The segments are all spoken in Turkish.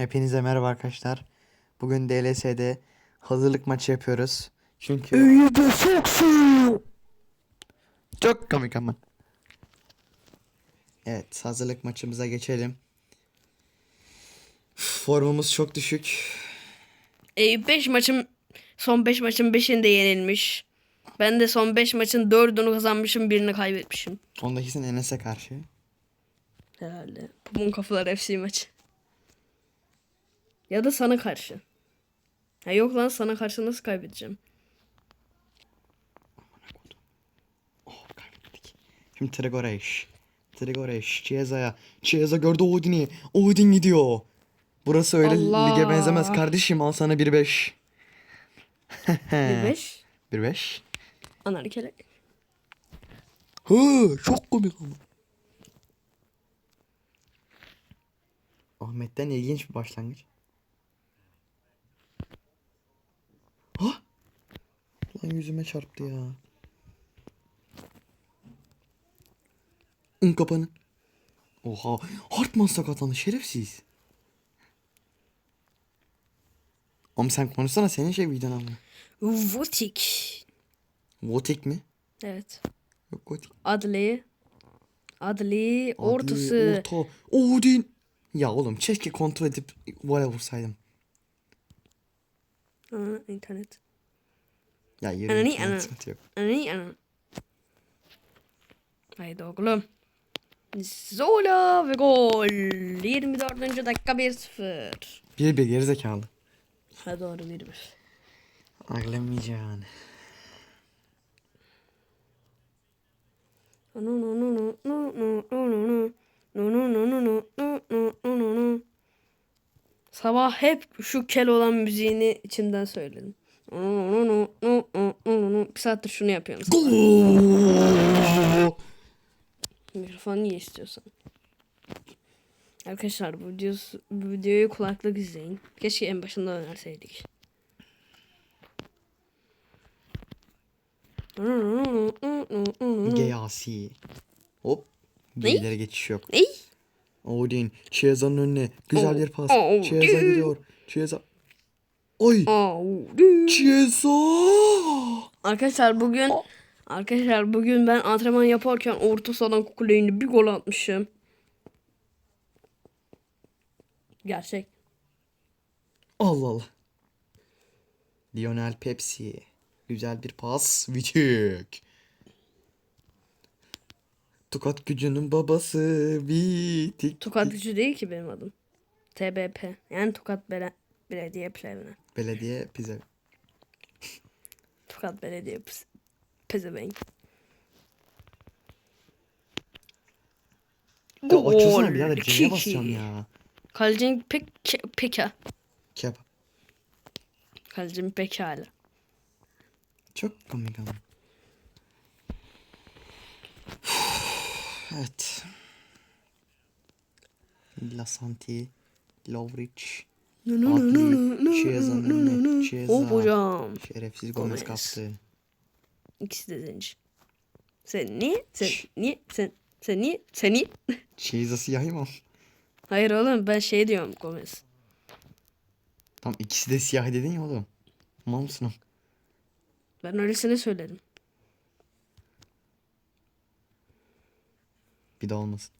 Hepinize merhaba arkadaşlar. Bugün DLS'de hazırlık maçı yapıyoruz. Çünkü İyi de soksun. çok komik ama. Evet, hazırlık maçımıza geçelim. Formumuz çok düşük. 5 maçım son 5 maçın 5'inde yenilmiş. Ben de son 5 maçın 4'ünü kazanmışım, birini kaybetmişim. Onda kesin Enes'e karşı. Herhalde. Popon kafalar FC maçı. Ya da sana karşı. Ha yok lan sana karşı nasıl kaybedeceğim? Oh, kaybettik. Şimdi Trigoreş. Trigoreş. Chiesa'ya. Chiesa gördü Odin'i. Odin gidiyor. Burası öyle Allah. lige benzemez kardeşim. Al sana 1-5. 1-5. 1-5. Anar kelek. Hı, çok komik ama. Ahmet'ten ilginç bir başlangıç. Ha? Lan yüzüme çarptı ya. Un kapanın. Oha. Hartman sakatlandı şerefsiz. Oğlum sen konuşsana senin şey videon ama. Votik. Votek mi? Evet. Yok Votek. Adli. Adli. Ortası. Adli, Orta. Odin. Ya oğlum keşke kontrol edip vole vursaydım. Aa, internet. Ya yürü Anani, internet ana. sıkıntı yok. Ani ana. Haydi oğlum. Zola ve gol. 24. dakika 1-0. Bir bir gerizekalı. Ha doğru 1-1. Ağlamayacaksın. Sabah hep şu kel olan müziğini içimden söyledim. Bir saattir şunu yapıyorum. Mikrofonu niye istiyorsan. Arkadaşlar bu, videosu, bu videoyu kulaklık izleyin. Keşke en başında önerseydik. Geyasi. Hop. Bilgilere geçiş yok. Ney? Odin. Chiesa'nın önüne. Güzel bir pas. Oh, Chiesa Odin. gidiyor. Chiesa. Au. Chiesa. Arkadaşlar bugün Arkadaşlar bugün ben antrenman yaparken orta sahadan kukuleyini bir gol atmışım. Gerçek. Allah Allah. Lionel Pepsi. Güzel bir pas. Vitik. Tokat gücünün babası Vitik. Tokat gücü değil ki benim adım. TBP. Yani Tokat Bele Belediye Plevne. Belediye pizza. Tokat Belediye Pis- Pezevenk. Ya açılsana birader C'ye basacağım ya. Kalecinin pek peka. Kep. Kalecinin pekala. Çok komik ama. evet. Lasanti, Lovric, Adli, Chiesa'nın önüne, Chiesa. Hop hocam. Şerefsiz Gomez kaptı. İkisi de zenci. Sen niye? Sen Şş. niye? Sen sen niye? Sen niye? Chiesa siyahi mı? Hayır oğlum ben şey diyorum Gomez. Tam ikisi de siyah dedin ya oğlum. Mal mısın? Ben öylesine söyledim. Bir daha olmasın.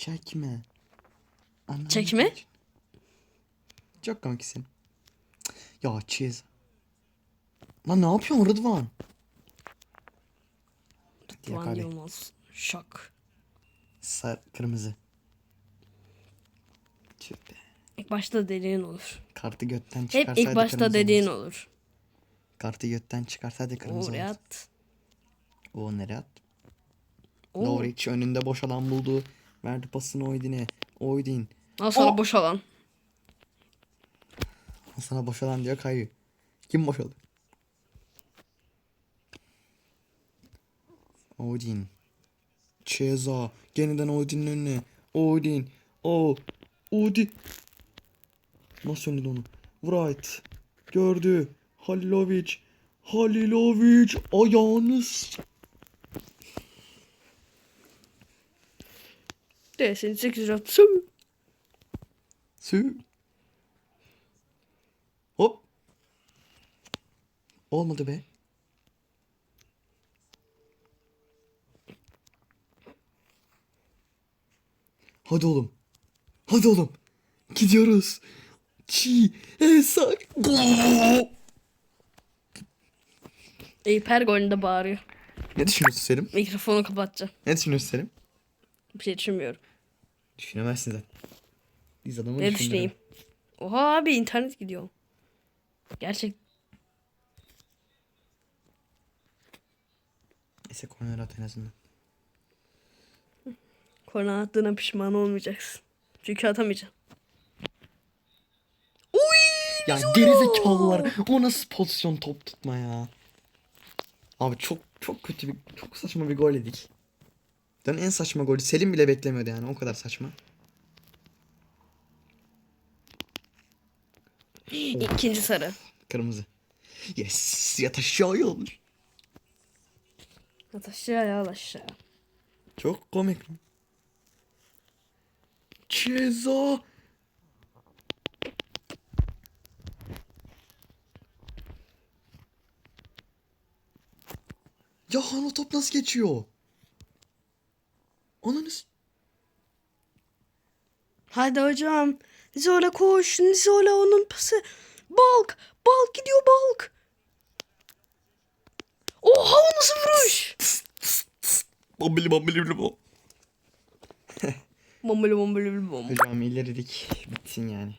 Çekme. Anam Çekme? Çok komiksin. Ya Chiesa. Lan ne yapıyorsun Rıdvan? Diye Van kaybet. Yılmaz. Şak. Sar kırmızı. Tüh be. İlk başta dediğin olur. Kartı götten Hep çıkarsaydı ilk başta kırmızı dediğin olmaz. olur. Kartı götten çıkarsaydı kırmızı Oraya olmaz. at. O nereye at? Oo. Lovric önünde boş alan buldu. Verdi pasını Oydin'e. Oydin. Al sana O- boş alan. Sana boş alan diyor kayıyor. Kim boşaldı? Odin. Chiesa. Yeniden Odin'in önüne. Odin. O. Odin. Nasıl önledi onu? Wright. Gördü. Halilovic. Halilovic. Ayağını De seni 8 at. Su. Sü. Hop. Olmadı be. Hadi oğlum. Hadi oğlum. Gidiyoruz. Çi. Esak. Eyüp her golünde bağırıyor. Ne düşünüyorsun Selim? Mikrofonu kapatacağım. Ne düşünüyorsun Selim? Bir şey düşünmüyorum. Düşünemezsin zaten. Biz adamı Ne düşüneyim? Oha abi internet gidiyor. Gerçek. Neyse korner at en azından. Korna attığına pişman olmayacaksın. Çünkü atamayacaksın. Ya gerizekalılar. O nasıl pozisyon top tutma ya. Abi çok çok kötü bir çok saçma bir gol yedik. Ben en saçma golü Selim bile beklemiyordu yani o kadar saçma. İkinci sarı. Kırmızı. Yes yat aşağıya olur. At aşağı aşağı. Çok komik. Ceza. Ya o top nasıl geçiyor? Ananı s- Hadi hocam. Zola koş. Zola onun pası. Balk. Balk gidiyor balk. Oha o nasıl vuruş? Bambili bambili bambili bam. Bombili bombili bom. Hocam ileridik. Bitsin yani.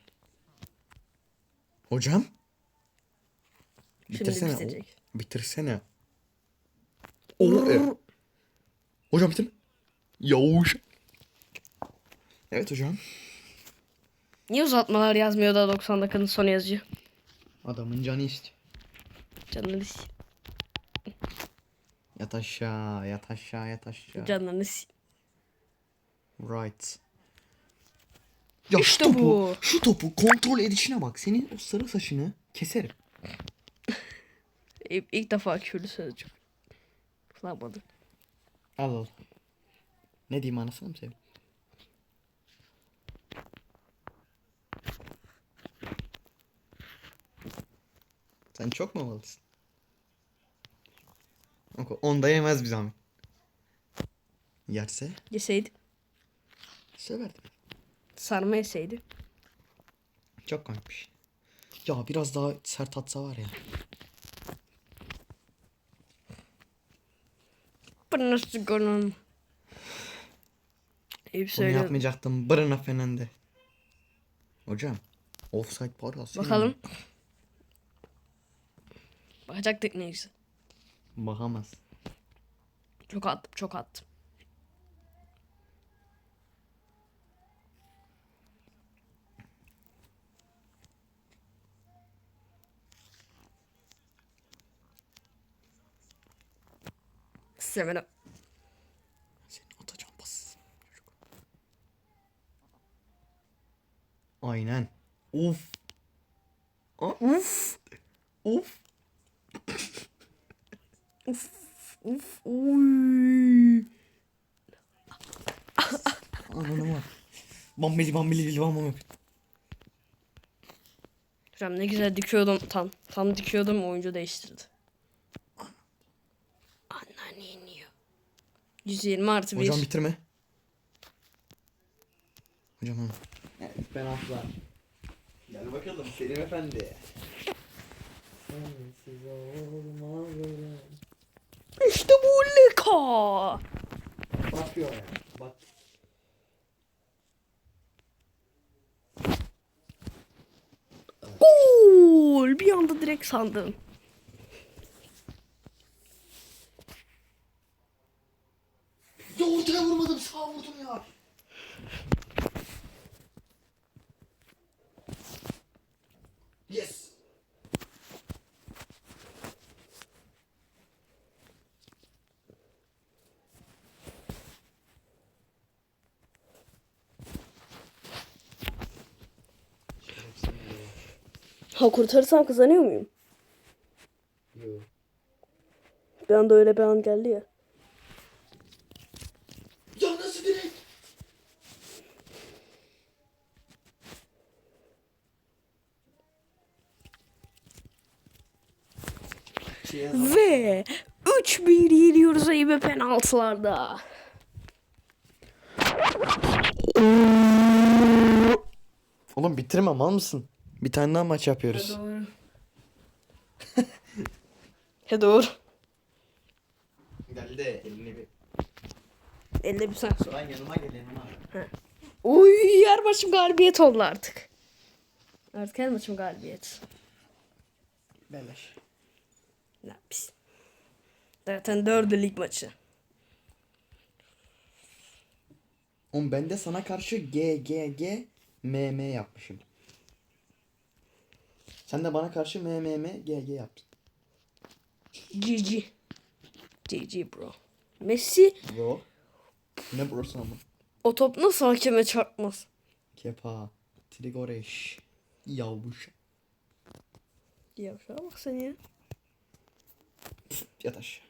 Hocam? Şimdi Bitirsene. bitirecek. O- bitirsene. O, e- Hocam bitir. Yavuş. Evet hocam. Niye uzatmalar yazmıyor da 90 dakikanın sonu yazıyor? Adamın canı istiyor. Canını sil. Yat aşağı, yat aşağı, yat aşağı. Canını. Right. Ya İşte şu topu, bu. şu topu kontrol edişine bak. Senin o sarı saçını keserim. İlk, ilk defa küfürlü sözcük. Kullanmadım. Al al. Ne diyeyim anasını mı seveyim? Sen çok mu havalısın? Onda yemez bir zahmet. Yerse Yeseydi. severdim. Sarma yeseydi. Çok komikmiş. Ya biraz daha sert atsa var ya. Bu nasıl golüm? Eyüp Bunu söylüyor. yapmayacaktım. Brına Fernande. Hocam. Offside parası. Bakalım. Bakacaktık ne güzel. Bakamaz. Çok attım çok attım. Sevene. Senin atacağım pas. Aynen. Uf. Aa, Uf. Uf. Uf. Uy. Ananı var. Bambili bambili bili bam bam. Hocam ne güzel dikiyordum tam. Tam dikiyordum oyuncu değiştirdi. Annen yiyor. 120 artı 1. Hocam bitirme. Hocam ha. Evet, penaltılar. Gel bakalım Selim Efendi. Sensiz olmaz İşte bu Leka. Bakıyor ya. Bak. Gol. Bir anda direkt sandım. Ya ortaya vurmadım sağa vurdum ya. Yes. Ha kurtarırsam kazanıyor muyum? Yok. Bir anda öyle bir an geldi ya. Ve 3-1 yeniyoruz Eyüp'e penaltılarda. Oğlum bitirme mal mısın? Bir tane daha maç yapıyoruz. Doğru. He doğru. Gel de elini bir. Elle bir sen sor. Lan yanıma gel yanıma. Uy her maçım galibiyet oldu artık. Artık her maçım galibiyet. Beleş. Ne pis. Zaten dördü lig maçı. Oğlum ben de sana karşı G G G M M yapmışım. Sen de bana karşı M M M G G yaptın. GG. GG bro. Messi Bro. Ne burası ama? o top nasıl hakeme çarpmaz? Kepa. Trigoreş. Yavuş. Ya şuna bak sen ya. Yat aşağı.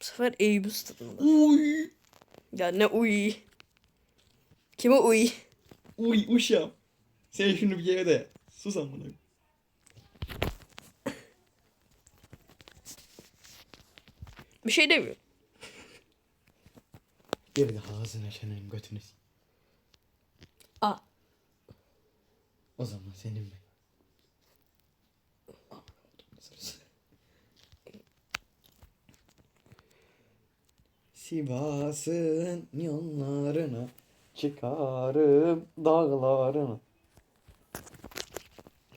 Bu sefer Eyüp'ü stadında. Uy. Ya ne uy. Kime uy? Uy uşam. Sen şunu bir yere de. Sus amına. Bir şey demiyor. Geri de ağzına çenenin götünü. A. O zaman senin mi? Sivas'ın yollarına çıkarım dağlarına.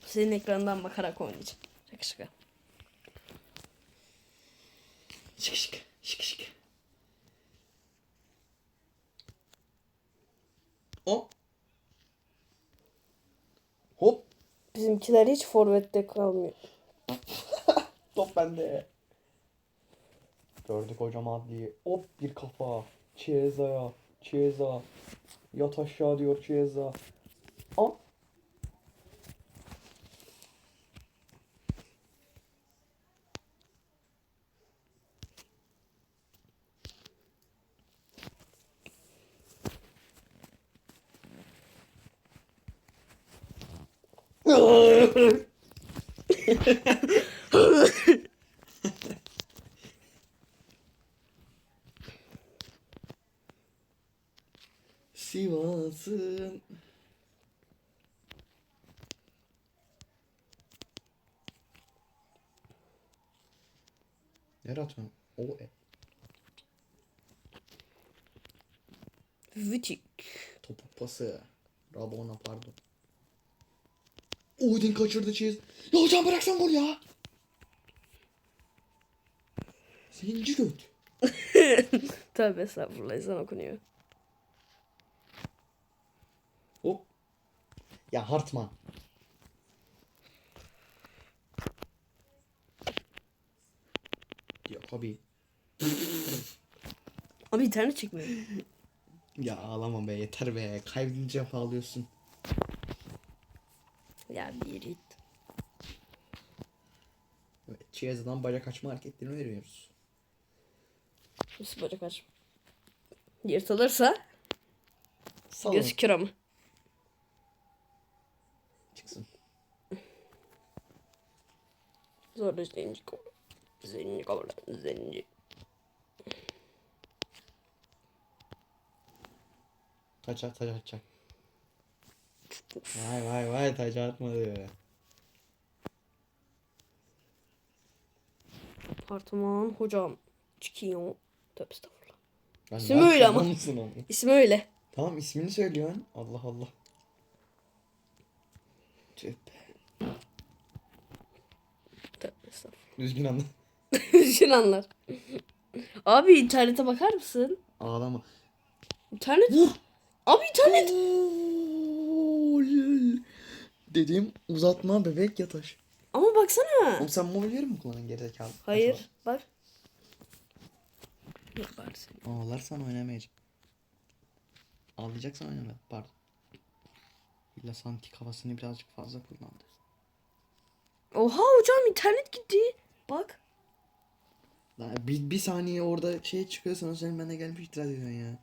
Senin ekrandan bakarak oynayacağım. Şaka şaka. Şık şık şık şık. O. Hop. Bizimkiler hiç forvette kalmıyor. Top bende. Gördük hocam adliyi. Hop bir kafa. Chiesa. Chiesa. Yat aşağı diyor Chiesa. Aa. Nereye atıyorum? O e. Vütik. Topu pası. Rabona pardon. Odin kaçırdı çiz. Ya hocam bıraksan gol ya. Zenci göt. Tövbe estağfurullah ezan okunuyor. Hop. Ya Hartman. Yok abi. Ama internet çekmiyor. Ya ağlama be yeter be. Kaybedince ağlıyorsun. ya bir git. Evet, Chiesa'dan bacak açma hareketlerini veriyoruz. Nasıl bacak aç? Yırtılırsa Salın. gözükür ama. Zorla zenci kabul. Zenci kabul. Zenci. Taç at taç atacak. Vay vay vay taç atmadı. Hartman hocam. Çıkıyor. Tövbe estağfurullah. Ben İsmi öyle ama. İsmi öyle. Tamam ismini söylüyorsun. Allah Allah. Tüh be. Estağfurullah. Düzgün anla. Üzgün anlar. Abi internete bakar mısın? Ağlama. İnternet. Abi internet. Gol. Dediğim uzatma bebek yataş. Ama baksana. Oğlum sen mobilleri mi kullanın gerizekalı? Hayır. Bak. Yok bari sen. Ağlarsan oynamayacağım. Ağlayacaksan oynama. Pardon. İlla sanki kafasını birazcık fazla kullandı. Oha hocam internet gitti. Bak. Lan bir, bir saniye orada şey çıkıyor sonra senin bana gelmiş itiraz ediyorsun ya.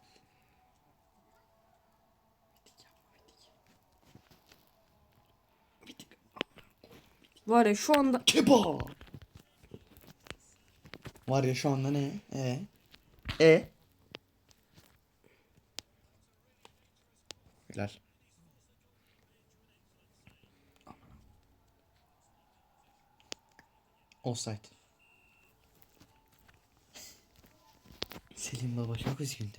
Var ya şu anda Keba. Var ya şu anda ne? E. E. Helal. Offside. Selim baba çok üzgündü.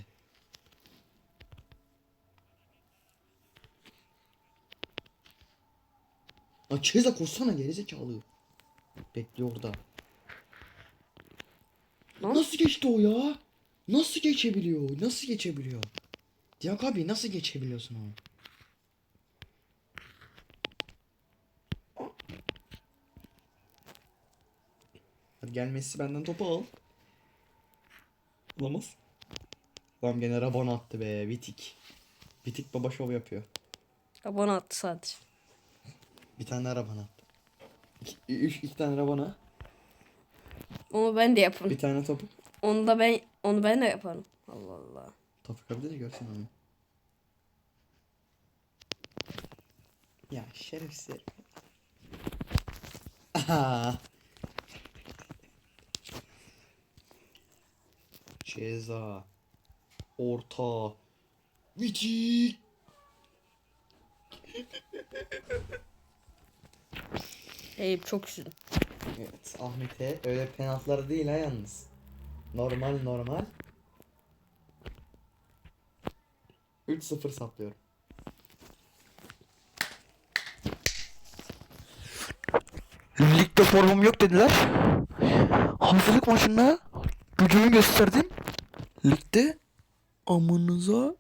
Açığıza koşsana gerizekalı. Bekliyor orada. Lan. Nasıl geçti o ya? Nasıl geçebiliyor? Nasıl geçebiliyor? Diyak abi nasıl geçebiliyorsun onu? Gel Messi benden topu al. Olamaz. Tamam gene Rabona attı be. Vitik. Vitik baba şov yapıyor. abone attı sadece. Bir tane daha attı. İki, üç, iki tane Rabona. Onu ben de yaparım. Bir tane topu. Onu da ben onu ben de yaparım. Allah Allah. Topu kapıda da görsen onu. Ya şerefsiz. Aha. Ceza. Orta. Vitik. Eyüp çok üzüldüm. Evet Ahmet'e öyle penaltıları değil ha yalnız. Normal normal. 3-0 saplıyorum. Ligde formum yok dediler. Hazırlık maçında gücümü gösterdim. Ligde amınıza